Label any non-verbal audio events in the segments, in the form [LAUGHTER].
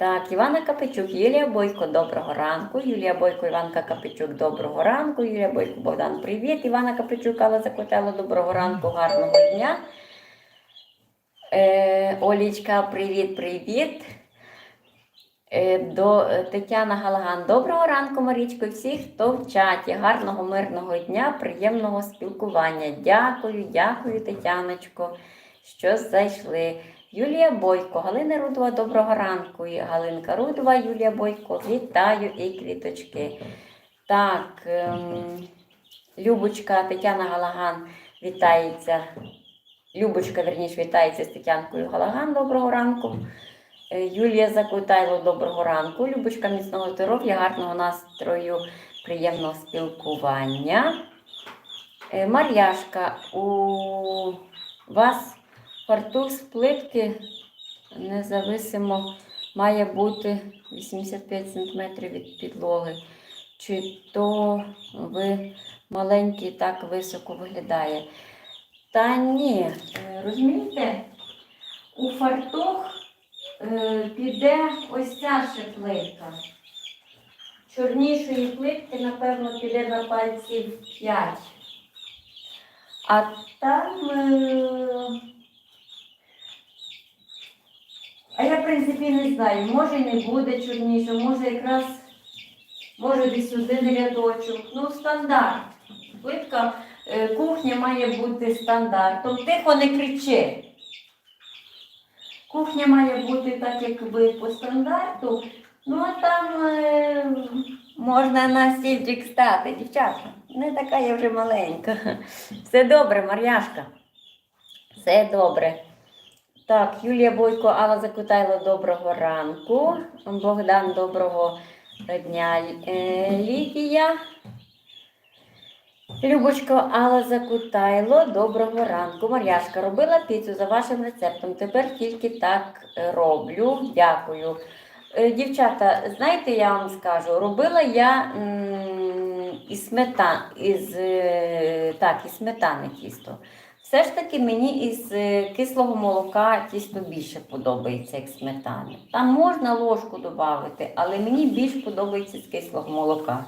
Так, Івана Капичук, Юлія Бойко, доброго ранку. Юлія Бойко, Іванка Капичук, доброго ранку. Юлія Бойко, Богдан, привіт. Івана Капичук, Алла Закотела, доброго ранку, гарного дня. Е, Олічка, привіт, привіт. Е, До е, Тетяна Галаган. Доброго ранку, Марічко, і всіх, хто в чаті. Гарного мирного дня, приємного спілкування. Дякую, дякую, Тетяночко, що зайшли. Юлія Бойко, Галина Рудова, доброго ранку. І Галинка Рудова, Юлія Бойко, вітаю і квіточки. Так, ем, Любочка, Тетяна Галаган вітається. Любочка, верніше, вітається з Тетянкою Галаган. Доброго ранку. Е, Юлія Закутайло, доброго ранку. Любочка, міцного здоров'я, гарного настрою, приємного спілкування. Е, Мар'яшка, у вас фартух з плитки независимо має бути 85 см від підлоги. Чи то ви маленький так високо виглядає? Та ні, е, розумієте, у фартух е, піде ось ця ще плитка. Чорнішої плитки, напевно, піде на пальців 5. А там. Е... А я, в принципі, не знаю, може не буде чорніше, може якраз може десь один рядочок. Ну, стандарт. Плитка е, кухня має бути стандартом. Тихо не кричи. Кухня має бути так, як ви по стандарту. Ну, а там е, можна на стільчик стати, дівчата. Не така я вже маленька. Все добре, Мар'яшка. Все добре. Так, Юлія Бойко, Алла Закутайло, доброго ранку. Богдан, доброго дня. Е, Лідія. Любочко, Алла Закутайло, доброго ранку. Мар'яшка, робила піцу за вашим рецептом. Тепер тільки так роблю. Дякую. Е, Дівчата, знаєте, я вам скажу, робила я із сметан, із, так, із сметани тісто. Все ж таки мені із е, кислого молока тісто більше подобається, як сметани. Там можна ложку додати, але мені більш подобається з кислого молока.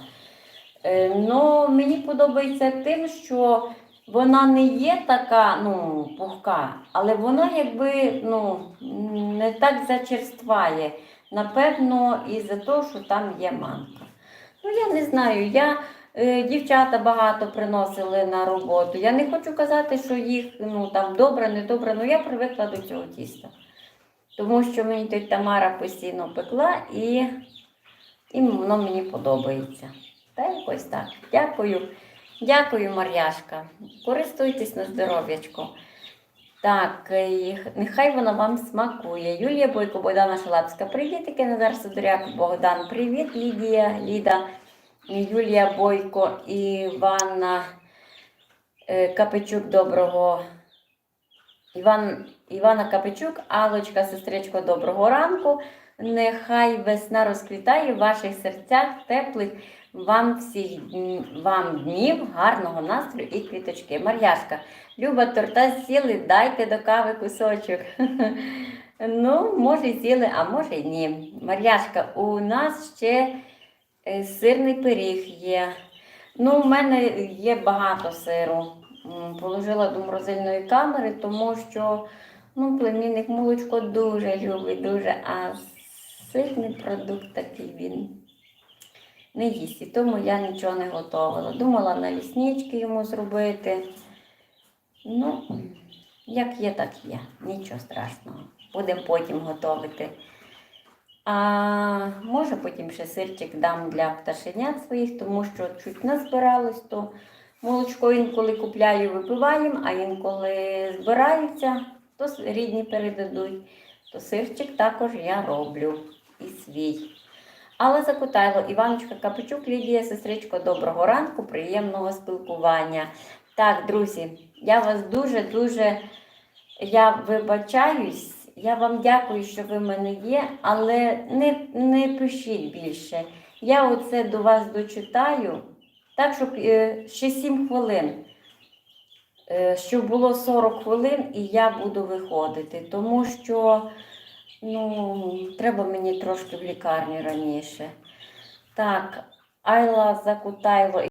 Е, Ну, мені подобається тим, що вона не є така ну, пухка, але вона якби ну, не так зачерстває. Напевно, із-за того, що там є манка. Ну, я не знаю. Я Дівчата багато приносили на роботу. Я не хочу казати, що їх ну, там добре, не добре, але я привикла до цього тіста. Тому що мені тетя Тамара постійно пекла і, і воно мені подобається. Та якось так. Дякую. Дякую, Мар'яшка. Користуйтесь на здоров'ячко. Так, і нехай вона вам смакує. Юлія Бойко, Богдана Шалапська. Привітики, Назар Сидоряк, Богдан. Привіт, Лідія, Ліда. Юлія Бойко, Івана е, Капичук, доброго. Іван, Івана Капичук, Алочка, сестричко, доброго ранку. Нехай весна розквітає в ваших серцях теплих вам всіх вам днів, гарного настрою і квіточки. Мар'яшка, Люба торта сіли, дайте до кави кусочок. [LAUGHS] Ну, може, сіли, а може ні. Мар'яшка, у нас ще Сирний пиріг є. Ну, у мене є багато сиру. Положила до морозильної камери, тому що ну, племінник молочко дуже любить, дуже, а сирний продукт такий він не їсть. І тому я нічого не готувала. Думала на ліснички йому зробити. Ну, як є, так є. Нічого страшного. Будемо потім готувати. А може потім ще сирчик дам для пташенят своїх, тому що чуть назбиралось, то молочко інколи купляю, випиваємо, а інколи збираються, то рідні передадуть. То сирчик також я роблю і свій. Алла Закутайло, Іваночка Капичук, Лідія, сестричко, доброго ранку, приємного спілкування. Так, друзі, я вас дуже-дуже я вибачаюсь. Я вам дякую, що ви в мене є, але не, не пишіть більше. Я оце до вас дочитаю, так, щоб е, ще 7 хвилин, е, щоб було 40 хвилин, і я буду виходити. Тому що Ну, треба мені трошки в лікарні раніше. Так, Айла Закутайло